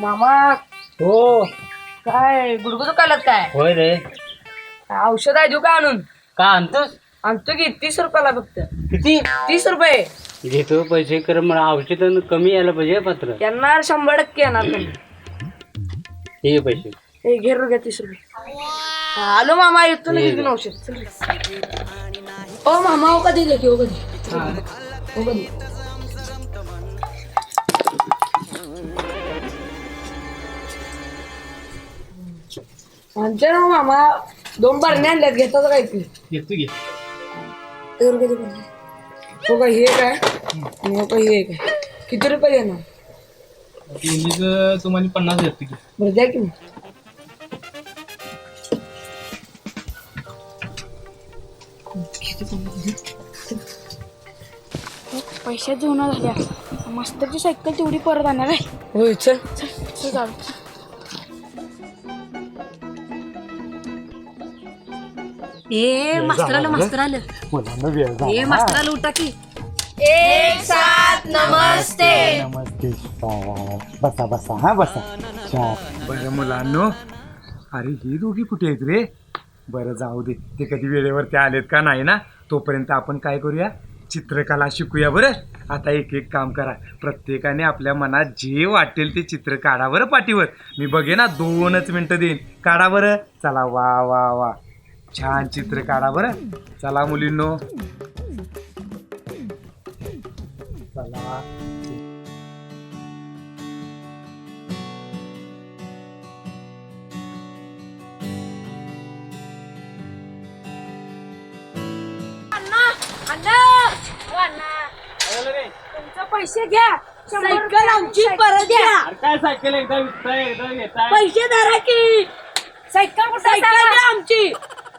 मामा. हो. काय गुडगुड दुखायलात काय? होय रे. औषध आहे देऊ का आणून? का आणतोस? आणतो की तीस रुपयाला फक्त. किती? तीस रुपये. घेतो पैसे कर मला औषध कमी यायला पाहिजे पत्र. येणार शंभर टक्के येणार तुम्ही हे घे पैसे. हे घे रे घ्या तीस रुपये. हा, आलो मामा येतो ना घेऊन ये. औषध. चल. ओ मामा हो कधी देते हो कधी? हो. कधी? आमच्या ना मामा दोन बरण्या आणल्यात घेतात काय ती? घेतो घे हो का हे काय आणि हो का हे काय किती रुपये देणार? तिन्हीच तुम्हाला पन्नास देतो की. बरं द्या की मग. पैशात जेवण झाल्या मास्तरची सायकल तेवढी परत आणणार आहे. होय चल. चल चालू ए मास्तर आलं मास्तर आलं. ए मास्तर आलं उठा की. नमस्ते. बसा बसा हा बसा. बरं मुलांनो. अरे ही दोघी कुठे आहेत रे? बरं जाऊ दे. ते कधी वेळेवरती आलेत का नाही ना? तोपर्यंत आपण काय करूया? चित्रकला शिकूया बरं. आता एक एक काम करा. प्रत्येकाने आपल्या मनात जे वाटेल ते चित्र काढा बरं पाठीवर. मी बघे ना दोनच मिनटं देईन. काढा बरं. चला वा वा वा. छान चित्र काढा बरं. चला मुलींनो. चला. तुमचे पैसे घ्या. सायकल आमची परत द्या काय सायकल एकदा विकताय एकदा घेताय. पैसे धरा की. सायकल सायकल द्या आमची.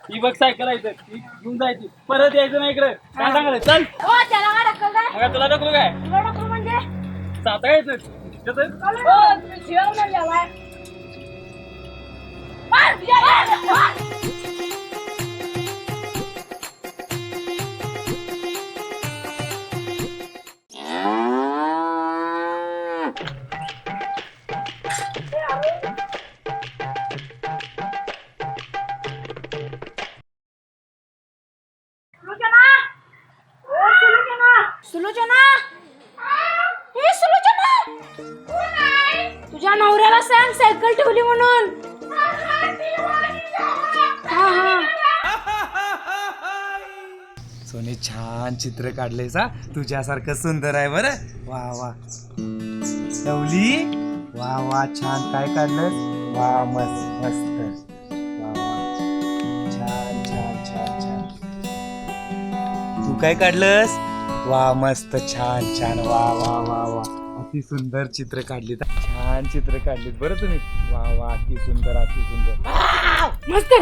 ही बघ सायकल आहे. ही घेऊन जायची. परत यायचं नाही इकडे. काय सांगायचं चल. हो त्याला काय ढकल काय मग तुला नको काय? तुला ढकल म्हणजे? जाता यायचं तिथं हो तुम्ही जेवण जेवाय. सुलोचना? सुलोचना हे सुलोचना! तुझ्या नवऱ्याला सांग सायकल ठेवली म्हणून. हा हा. सोने छान चित्र काढलेस हा. तुझ्यासारखं सुंदर आहे बरं. वा वा. लवली वा वा छान. काय काढलं वा मस्त मस्त. वा वा. छान छान छान छान. तू काय काढलंस? वा मस्त छान छान. वा वा वा वा. अति सुंदर चित्र काढलीत. छान चित्र काढलीत. बरं तुम्ही. वा वा अति सुंदर अति सुंदर. मस्त.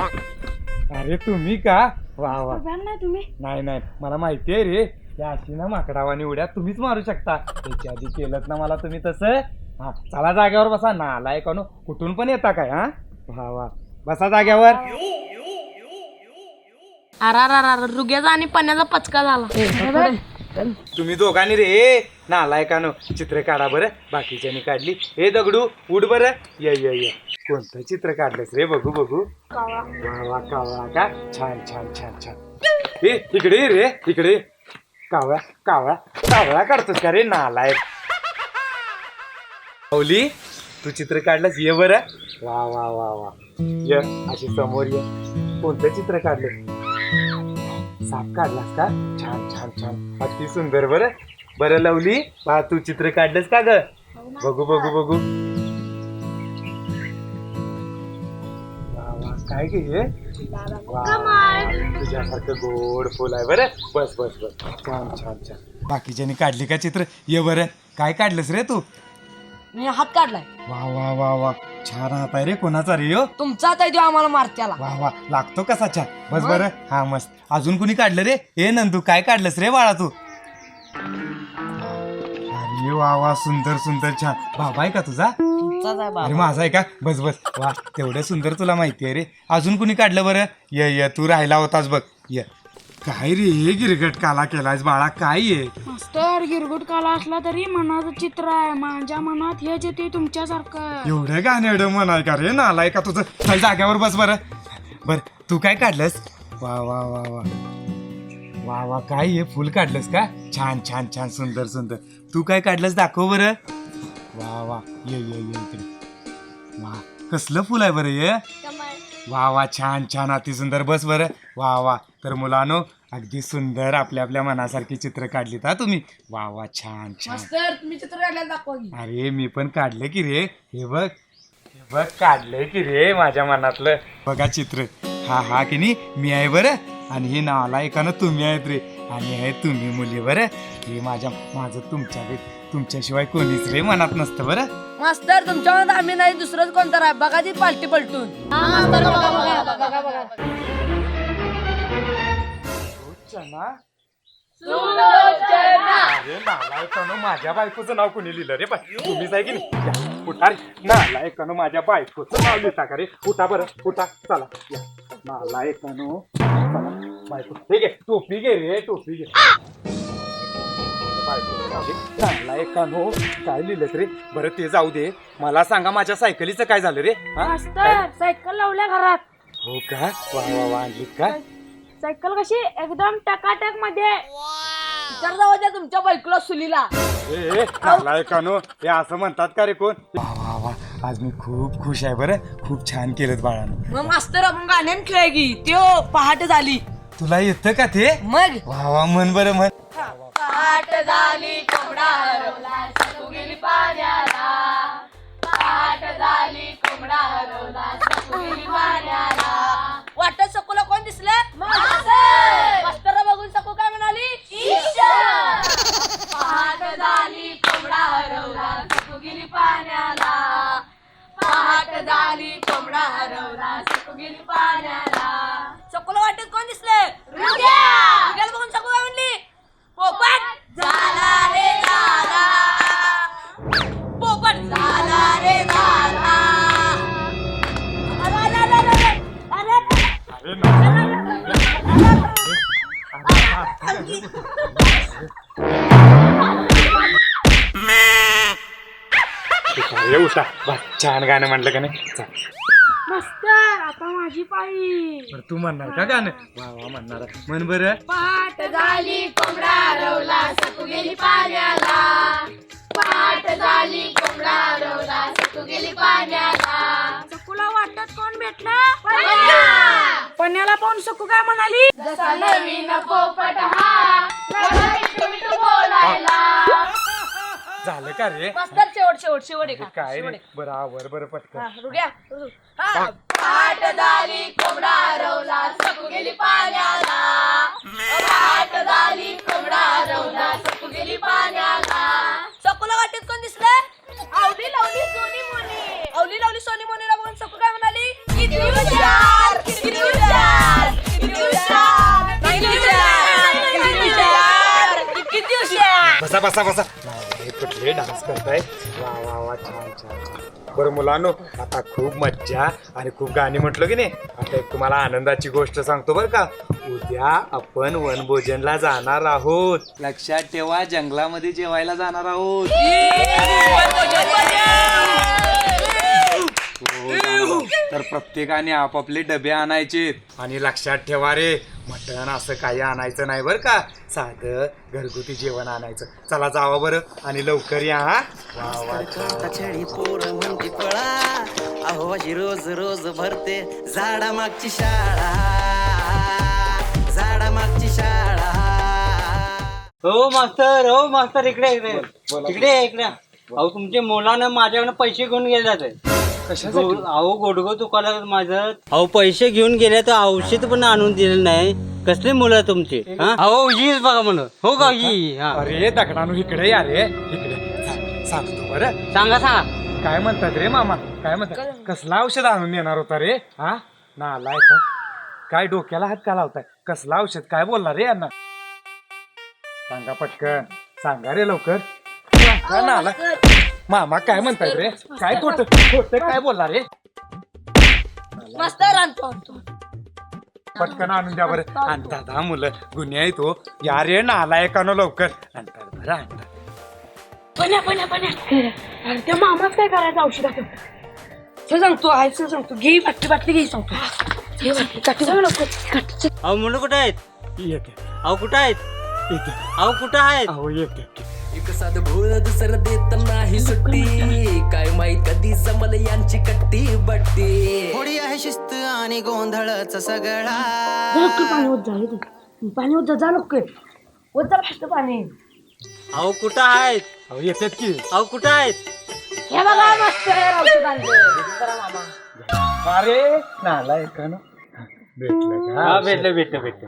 अरे तुम्ही का? वा वा. तुम्ही? नाही नाही. मला माहिती आहे रे. त्या अशी ना माकडावानी उड्या तुम्हीच मारू शकता. त्याच्या आधी केलं ना मला तुम्ही तसं? हा चला जाग्यावर बसा. नालाय कानू कुठून पण येता काय हा? वा वा. बसा जाग्यावर अरा रुग्याचा आणि पाण्याचा पचका झाला. तुम्ही दोघांनी रे. नालायकानो चित्र काढा बरं. बाकीच्यांनी काढली. हे दगडू उड बरं. ये ये ये. कोणतं चित्र काढलंस रे? बघू बघू. वा वा कावळा का? छान छान छान छान. हे इकडे ये रे इकडे. ये. कावळा कावळा कावळा काढतोस का रे? नालायक पावली तू चित्र काढलंस? ये बरं. वा वा वा वा. ये अशी समोर ये. कोणतं चित्र काढलं साप काढलास का? छान छान छान. अति सुंदर. बरं. बरं लवली. पहा तू चित्र काढलंस का ग? बघू बघू बघू. वा वा. काय घे हे? वा, तुझ्यासारखं गोड फुल आहे. बरं. बस बस बस. छान छान छान. बाकीच्यानी काढली का चित्र? ये बरं. काय काढलंस रे तू? मी हात काढलाय. वा वा वा वा. छान हात आहे रे कोणाचा रे हो? तुमचा आता देऊ आम्हाला मारत्याला वा वा. लागतो कसा छान. बस बरं. हा मस्त. अजून कुणी काढलं रे? ए नंदू काय काढलंस रे बाळा तू? अरे वा वा. सुंदर सुंदर छान. बाबा आहे का तुझा? तुमचाच आहे अरे बाबा माझा आहे का? बस बस. वा तेवढं सुंदर तुला माहिती आहे रे. अजून कुणी काढलं बरं? ये ये. तू राहिला होतास बघ. ये. काय रे गिरगट काला केलायस बाळा काय आहे मास्तर गिरगुट काला असला तरी मनाचं चित्र आहे. माझ्या मनात हेच येते तुमच्यासारखं. एवढं गाणेडं म्हणाय का रे? नालाय का तुझं? चल जाग्यावर बस बरं. बर तू काय काढलंस? वा वा वा वा. वा वा काय हे? फुल काढलंस का? छान छान छान सुंदर सुंदर. तू काय काढलंस दाखव बरं. वा वा ये ये ये इकडे. वा कसलं फुल आहे बरं हे? वा वा छान छान अति सुंदर. बस बरं. वा वा. तर मुलानो अगदी सुंदर आपल्या आपल्या मनासारखी चित्र काढलीत हा तुम्ही. वा वा छान छान. मास्तर तुम्ही चित्र काढल्याला दाखवा की. अरे मी पण काढलं की रे. हे बघ. हे बघ काढलंय की रे माझ्या मनातलं. बघा चित्र. हा हा की नाही? मी आहे बरं. आणि हे नावाला एकानं तुम्ही आहेत रे. आणि हे तुम्ही मुली बरं. हे माझ्या माझं तुमच्या तुमच्याशिवाय कोणीच रे मनात नसतं बरं. मास्तर तुमच्या मनात आम्ही नाही दुसरंच कोणतं आहे बघा ती पालटी पलटून. अरे नालायकानं माझ्या बायकोचं नाव कोणी लिहिलं रे बाय तुम्हीच आहे की नाही? उठा रे. नालायकानं माझ्या बायकोचं नाव लिहिता का रे? उठा बरं उठा चला. या. नालायकानं चला, बायको ठीक आहे टोपी घे रे टोपी घे. बायकोचं नाव घे. नालायकानं काय लिहिलं रे? बरं ते जाऊ दे. मला सांगा माझ्या सायकलीचं काय झालं रे? हा? मास्तर सायकल लावल्या घरात. हो का? वा वा वा. आणलीत का? सायकल कशी? एकदम टकाटकमध्ये. तुमच्या बायकोला सुलीला ए ए, नालायकानो हे. असं म्हणतात का रे कोण? वा वा वा. आज मी खूप खुश आहे बरं. खूप छान केलं बाळानं. मग मास्तर आपण गाण्यान खेळ की? त्यो पहाटे झाली. तुला येतं का ते? मग? वा वा. म्हण बरं म्हण. पहाट झाली कोंबडा हरवला सतू गेली पाण्याला. पहाट झाली कोंबडा हरवला पाण्याला. वाटत सकूला कोण दिसलं? मास्तर बघून सकू काय म्हणाली? पहाट झाली कोंबडा हरवला सकू गेली पाण्याला. पहाट झाली कोंबडा हरवला सकू गेली पाण्याला. सकूला वाटत कोण दिसलं? बघून अरे उठा बस छान गाणं म्हणलं का नाही? चल. मास्तर आता माझी पाळी. बरं तू म्हणणार का गाणं? वा वा म्हणणार. म्हण बरं. पाठ झाली कोंबडा हरवला सकू गेली पाण्याला पाहून सकू काय म्हणाली? जसा नवीन पोपट हा लागला मिठू मिठू बोलायला. झालं का रे? मास्तर शेवट शेवट शेवट हे काय रे? बरं आवर बरं पटकन. रुग्या झाली कोंबडा बसा बसा. कुठले डान्स करताय? वा वा वा छान छान छान. बरं मुलांनो आता खूप मज्जा आणि खूप गाणी म्हटलं की नाही आता एक तुम्हाला आनंदाची गोष्ट सांगतो बरं का. उद्या आपण वनभोजनला जाणार आहोत. लक्षात ठेवा जंगलामध्ये जेवायला जाणार आहोत. हो, जाणार आहोत. तर प्रत्येकाने आपापले डबे आणायचे. आणि लक्षात ठेवा रे मटण असं काही आणायचं नाही बरं का. साधं घरगुती जेवण आणायचं. चला जावा बरं आणि लवकर या हा. वा वा. छान. छडी पोर म्हणते पळा. अहो अशी रोज रोज भरते झाडा मागची शाळा. झाडा मागची शाळा. हो मास्तर हो मास्तर इकडे इकडे. इकडे इकडे अहो तुमचे मुलानं माझ्याकडे पैसे घेऊन गेले अहो गोडगो दुकानात माझं अहो पैसे घेऊन गेले तर औषध पण आणून दिले नाही. कसले मुलं तुमची? हा? अहो हीच बघा म्हणून. हो का ही हा. अरे दगडानू इकडे या रे. इकडे. सा- सांगतो बरं. सांगा सांगा. काय म्हणतात रे मामा? काय म्हणतात? कसला औषध आणून येणार होता रे? हा? ना आलाय का काय डोक्याला हात का लावताय? कसला औषध? काय बोलला रे यांना? सांगा पटकन. सांगा रे लवकर. सांगा ना आला मामा काय म्हणताय रे? काय खोट खोट काय बोलला रे? मास्तर आणतो आणतो पटकन आणून द्या बरं. आणतात हा मुलं गुन्हे आहे तो या रे नालायकानं लवकर. आणतात बरं आणतात पण्या पण्या पण्या. अरे त्या मामाच काय करायचं औषधाचं ते सांगतो. आहे ते सांगतो. घे बाटली बाटली घे सांगतो. घे बाटली. काठी सांग लवकर. काठी अहो मुलं कुठं आहेत? येते. अहो कुठं आहेत? येते. अहो कुठं आहेत? अहो येते. एक साध भोळ दुसरं देत नाही सुट्टी. काय माहीत कधी जमल यांची कट्टी बट्टी. थोडी आहे शिस्त आणि गोंधळच सगळा. पाणी होत जा इथं. पाणी होत जा, होत जा फक्त पाणी. अहो कुठं आहेत? अहो येतात की. अहो कुठं आहेत? हे बघा मस्त औषध आणलं अरे नालायकानं भेटलं का हा भेटलं भेटलं भेटलं.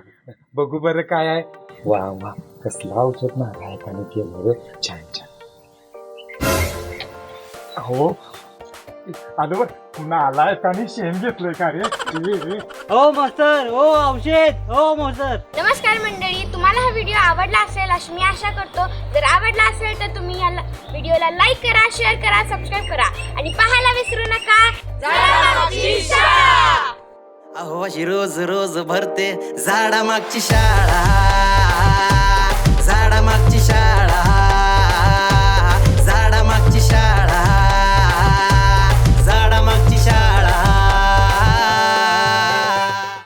बघू बरं काय आहे. वा वा. कसलं औषध नालायकाने केलं रे छान छान हो पुन्हा नालायकाने शेण घेतलंय का रे ए, ए. हो मास्तर हो औषध हो मास्तर नमस्कार मंडळी तुम्हाला हा व्हिडिओ आवडला असेल अशी मी आशा करतो. जर आवडला असेल तर तुम्ही या व्हिडिओला लाईक करा शेअर करा सबस्क्राईब करा. आणि पाहायला विसरू नका. अहो अशी रोज रोज भरते झाडा मागची शाळा. shara.